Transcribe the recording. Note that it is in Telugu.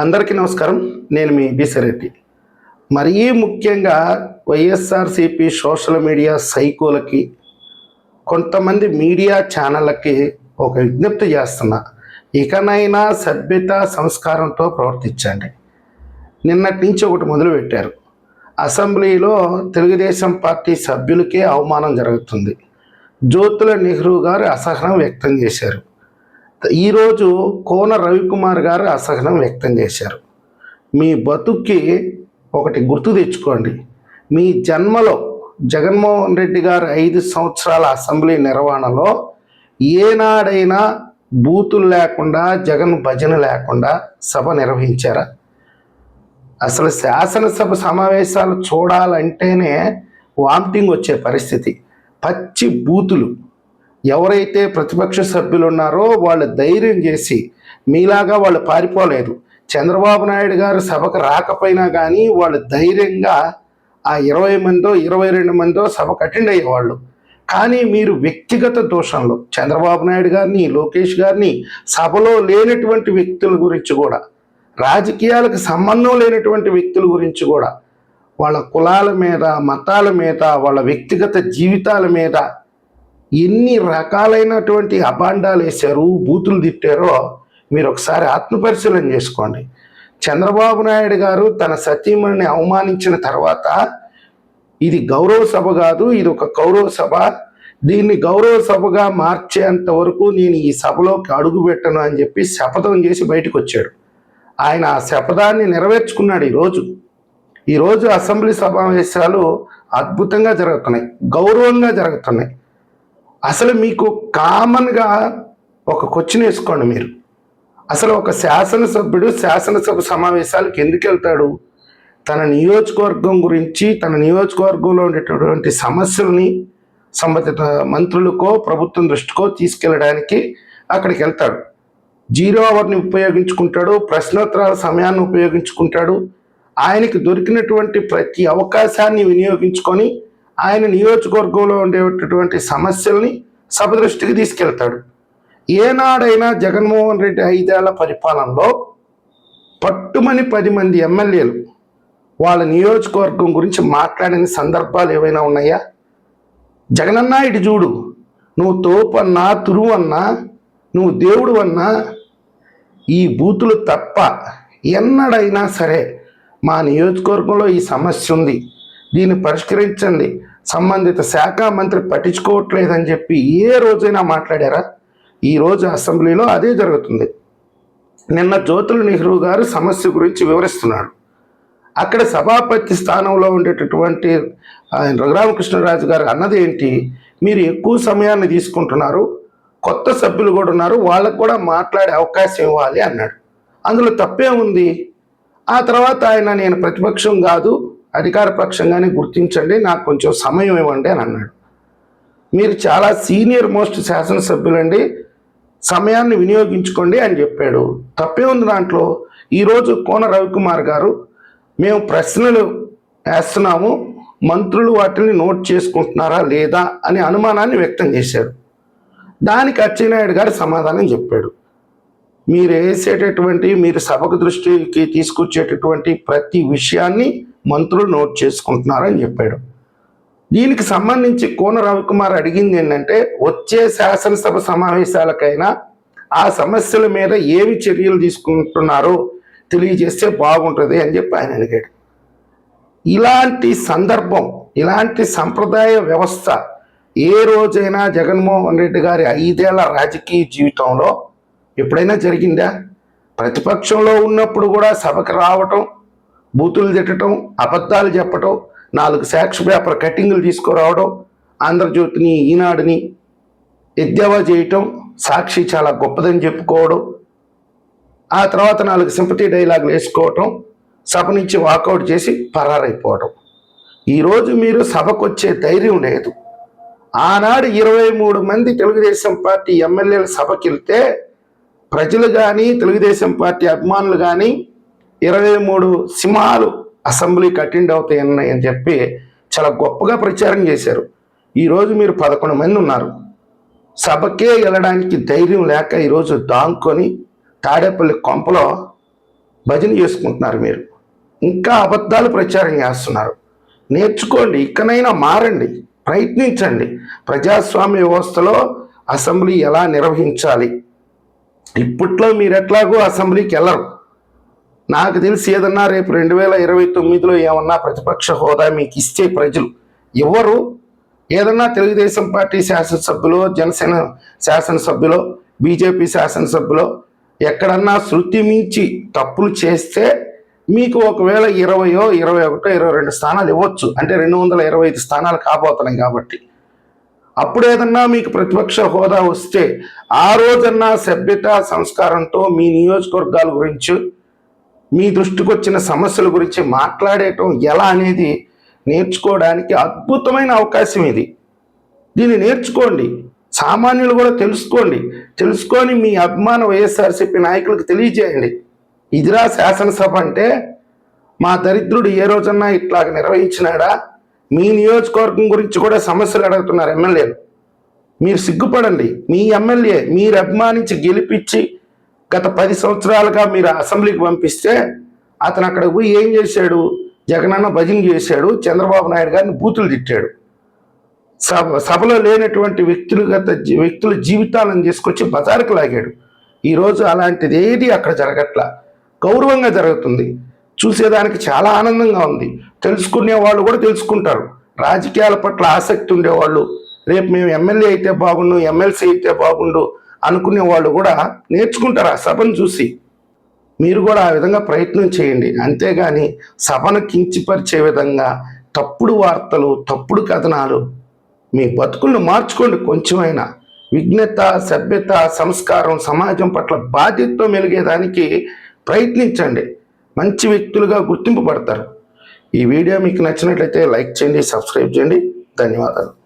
అందరికీ నమస్కారం. నేను మీ బిసిరెడ్డి. మరీ ముఖ్యంగా వైఎస్ఆర్సిపి సోషల్ మీడియా సైకోలకి కొంతమంది మీడియా ఛానళ్ళకి ఒక విజ్ఞప్తి చేస్తున్నా. ఇకనైనా సభ్యత సంస్కారంతో ప్రవర్తించండి. నిన్నటి నుంచి ఒకటి మొదలుపెట్టారు అసెంబ్లీలో తెలుగుదేశం పార్టీ సభ్యులకే అవమానం జరుగుతుంది. జ్యోతుల నెహ్రూ గారు అసహనం వ్యక్తం చేశారు. ఈరోజు కోన రవికుమార్ గారు అసహనం వ్యక్తం చేశారు. మీ బతుక్కి ఒకటి గుర్తు తెచ్చుకోండి. మీ జన్మలో జగన్మోహన్ రెడ్డి గారు ఐదు సంవత్సరాల అసెంబ్లీ నిర్వహణలో ఏనాడైనా బూతులు లేకుండా జగన్ భజన లేకుండా సభ నిర్వహించారా? అసలు శాసనసభ సమావేశాలు చూడాలంటేనే వామిటింగ్ వచ్చే పరిస్థితి. పచ్చి బూతులు ఎవరైతే ప్రతిపక్ష సభ్యులు ఉన్నారో వాళ్ళు ధైర్యం చేసి మీలాగా వాళ్ళు పారిపోలేదు. చంద్రబాబు నాయుడు గారు సభకు రాకపోయినా కానీ వాళ్ళు ధైర్యంగా ఆ ఇరవై మందో ఇరవై రెండు మందో సభకు అటెండ్ అయ్యేవాళ్ళు. కానీ మీరు వ్యక్తిగత దోషంలో చంద్రబాబు నాయుడు గారిని లోకేష్ గారిని సభలో లేనటువంటి వ్యక్తుల గురించి కూడా రాజకీయాలకు సంబంధం లేనటువంటి వ్యక్తుల గురించి కూడా వాళ్ళ కులాల మీద మతాల మీద వాళ్ళ వ్యక్తిగత జీవితాల మీద ఎన్ని రకాలైనటువంటి అభాండాలు వేశారు బూతులు తిట్టారో మీరు ఒకసారి ఆత్మపరిశీలన చేసుకోండి. చంద్రబాబు నాయుడు గారు తన సతీమణిని అవమానించిన తర్వాత ఇది గౌరవ సభ కాదు ఇది ఒక గౌరవ సభ. దీన్ని గౌరవ సభగా మార్చేంత వరకు నేను ఈ సభలోకి అడుగు పెట్టను అని చెప్పి శపథం చేసి బయటకు వచ్చాడు. ఆయన ఆ శపథాన్ని నెరవేర్చుకున్నాడు ఈరోజు ఈరోజు అసెంబ్లీ సమావేశాలు అద్భుతంగా జరుగుతున్నాయి గౌరవంగా జరుగుతున్నాయి. అసలు మీకు కామన్గా ఒక క్వశ్చన్ వేసుకోండి మీరు. అసలు ఒక శాసనసభ్యుడు శాసనసభ సమావేశాలకు ఎందుకు వెళ్తాడు? తన నియోజకవర్గం గురించి తన నియోజకవర్గంలో ఉండేటటువంటి సమస్యల్ని సంబంధిత మంత్రులకో ప్రభుత్వం దృష్టికో తీసుకెళ్ళడానికి అక్కడికి వెళ్తాడు. జీరో అవర్ని ఉపయోగించుకుంటాడు ప్రశ్నోత్తరాల సమయాన్ని ఉపయోగించుకుంటాడు. ఆయనకి దొరికినటువంటి ప్రతి అవకాశాన్ని వినియోగించుకొని ఆయన నియోజకవర్గంలో ఉండేటటువంటి సమస్యల్ని సభ దృష్టికి తీసుకెళ్తాడు. ఏనాడైనా జగన్మోహన్ రెడ్డి ఐదేళ్ళ పరిపాలనలో పట్టుమని పది మంది ఎమ్మెల్యేలు వాళ్ళ నియోజకవర్గం గురించి మాట్లాడిన సందర్భాలు ఏవైనా ఉన్నాయా? జగనన్నా ఇటు చూడు. నువ్వు తోపన్నా తురువు అన్నా నువ్వు దేవుడు అన్నా ఈ బూతులు తప్ప ఎన్నడైనా సరే మా నియోజకవర్గంలో ఈ సమస్య ఉంది. దీన్ని పరిష్కరించండి. సంబంధిత శాఖ మంత్రి పట్టించుకోవట్లేదని చెప్పి ఏ రోజైనా మాట్లాడారా? ఈరోజు అసెంబ్లీలో అదే జరుగుతుంది. నిన్న జ్యోతుల నెహ్రూ గారు సమస్య గురించి వివరిస్తున్నాడు అక్కడ సభాపతి స్థానంలో ఉండేటటువంటి ఆయన రఘురామకృష్ణరాజు గారు అన్నది ఏంటి? మీరు ఎక్కువ సమయాన్ని తీసుకుంటున్నారు కొత్త సభ్యులు కూడా ఉన్నారు వాళ్ళకు కూడా మాట్లాడే అవకాశం ఇవ్వాలి అన్నాడు. అందులో తప్పే ఉంది ఆ తర్వాత ఆయన నేను ప్రతిపక్షం కాదు అధికారపక్షంగానే గుర్తించండి నాకు కొంచెం సమయం ఇవ్వండి అని అన్నాడు. మీరు చాలా సీనియర్ మోస్ట్ శాసనసభ్యులండి సమయాన్ని వినియోగించుకోండి అని చెప్పాడు. తప్పే ఉంది దాంట్లో. ఈరోజు కోన రవికుమార్ గారు మేము ప్రశ్నలు వేస్తున్నాము మంత్రులు వాటిని నోట్ చేసుకుంటున్నారా లేదా అనే అనుమానాన్ని వ్యక్తం చేశారు. దానికి అచ్చెన్నాయుడు గారు సమాధానం చెప్పాడు. మీరు వేసేటటువంటి మీరు సభకు దృష్టికి తీసుకొచ్చేటటువంటి ప్రతి విషయాన్ని మంత్రులు నోట్ చేసుకుంటున్నారని చెప్పాడు. దీనికి సంబంధించి కోన రవికుమార్ అడిగింది ఏంటంటే వచ్చే శాసనసభ సమావేశాలకైనా ఆ సమస్యల మీద ఏమి చర్యలు తీసుకుంటున్నారో తెలియజేస్తే బాగుంటుంది అని చెప్పి ఆయన అడిగాడు. ఇలాంటి సందర్భం ఇలాంటి సంప్రదాయ వ్యవస్థ ఏ రోజైనా జగన్మోహన్ రెడ్డి గారి ఐదేళ్ళ రాజకీయ జీవితంలో ఎప్పుడైనా జరిగిందా? ప్రతిపక్షంలో ఉన్నప్పుడు కూడా సభకు రావటం బూతులు తిట్టడం అబద్ధాలు చెప్పటం నాలుగు సాక్షి పేపర్ కటింగ్లు తీసుకురావడం ఆంధ్రజ్యోతిని ఈనాడుని ఎద్దేవా చేయటం సాక్షి చాలా గొప్పదని చెప్పుకోవడం ఆ తర్వాత నాలుగు సింపతి డైలాగులు వేసుకోవటం సభ నుంచి వాకౌట్ చేసి పరారైపోవడం ఈరోజు మీరు సభకు వచ్చే ధైర్యం లేదు. ఆనాడు ఇరవై మూడు మంది తెలుగుదేశం పార్టీ ఎమ్మెల్యేల సభకి వెళ్తే ప్రజలు కానీ తెలుగుదేశం పార్టీ అభిమానులు కానీ ఇరవై మూడు సింహాలు అసెంబ్లీకి అటెండ్ అవుతాయన్నాయి అని చెప్పి చాలా గొప్పగా ప్రచారం చేశారు. ఈరోజు మీరు పదకొండు మంది ఉన్నారు. సభకే వెళ్ళడానికి ధైర్యం లేక ఈరోజు దాంకొని తాడేపల్లి కొంపలో భజన చేసుకుంటున్నారు మీరు. ఇంకా అబద్ధాలు ప్రచారం చేస్తున్నారు. నేర్చుకోండి ఇకనైనా మారండి ప్రయత్నించండి. ప్రజాస్వామ్య వ్యవస్థలో అసెంబ్లీ ఎలా నిర్వహించాలి? ఇప్పట్లో మీరు ఎట్లాగో అసెంబ్లీకి వెళ్ళరు. నాకు తెలిసి ఏదన్నా రేపు రెండు వేల ఇరవై తొమ్మిదిలో ఏమన్నా ప్రతిపక్ష హోదా మీకు ఇస్తే ప్రజలు ఎవరు? ఏదన్నా తెలుగుదేశం పార్టీ శాసనసభ్యులో జనసేన శాసనసభ్యులో బీజేపీ శాసనసభ్యులు ఎక్కడన్నా శృతి మించి తప్పులు చేస్తే మీకు ఒకవేళ ఇరవయో ఇరవై ఒకటో ఇరవై రెండు స్థానాలు ఇవ్వచ్చు. అంటే రెండు వందల ఇరవై ఐదు స్థానాలు కాబోతున్నాయి కాబట్టి. అప్పుడు ఏదన్నా మీకు ప్రతిపక్ష హోదా వస్తే ఆ రోజన్నా సభ్యత సంస్కారంతో మీ నియోజకవర్గాల గురించి మీ దృష్టికి వచ్చిన సమస్యల గురించి మాట్లాడేయటం ఎలా అనేది నేర్చుకోవడానికి అద్భుతమైన అవకాశం ఇది. దీన్ని నేర్చుకోండి. సామాన్యులు కూడా తెలుసుకోండి. తెలుసుకొని మీ అభిమాన వైఎస్ఆర్సీపీ నాయకులకు తెలియజేయండి. ఇదిరా శాసనసభ అంటే మా దరిద్రుడు ఏ రోజన్నా ఇట్లాగ నిర్వహించినాడా? మీ నియోజకవర్గం గురించి కూడా సమస్యలు అడుగుతున్నారు ఎమ్మెల్యేలు. మీరు సిగ్గుపడండి. మీ ఎమ్మెల్యే మీరు అభిమానించి గెలిపించి గత పది సంవత్సరాలుగా మీరు అసెంబ్లీకి పంపిస్తే అతను అక్కడ పోయి ఏం చేశాడు? జగనన్న భజన చేశాడు చంద్రబాబు నాయుడు గారిని బూతులు తిట్టాడు. సభ సభలో లేనటువంటి వ్యక్తులు గత వ్యక్తుల జీవితాలను తీసుకొచ్చి బజారుకు లాగాడు. ఈరోజు అలాంటిది ఏది అక్కడ జరగట్లా? గౌరవంగా జరుగుతుంది. చూసేదానికి చాలా ఆనందంగా ఉంది. తెలుసుకునే వాళ్ళు కూడా తెలుసుకుంటారు. రాజకీయాల పట్ల ఆసక్తి ఉండేవాళ్ళు. రేపు మేము ఎమ్మెల్యే అయితే బాగుండు ఎమ్మెల్సీ అయితే బాగుండు అనుకునే వాళ్ళు కూడా నేర్చుకుంటారు ఆ సభను చూసి. మీరు కూడా ఆ విధంగా ప్రయత్నం చేయండి. అంతేగాని సభను కించిపరిచే విధంగా తప్పుడు వార్తలు తప్పుడు కథనాలు మీ బతుకులను మార్చుకోండి కొంచెమైనా. విజ్ఞత సభ్యత సంస్కారం సమాజం పట్ల బాధ్యతతో మెలిగేదానికి ప్రయత్నించండి. మంచి వ్యక్తులుగా గుర్తింపు పడతారు ఈ వీడియో మీకు నచ్చినట్లయితే లైక్ చేయండి సబ్స్క్రైబ్ చేయండి. ధన్యవాదాలు.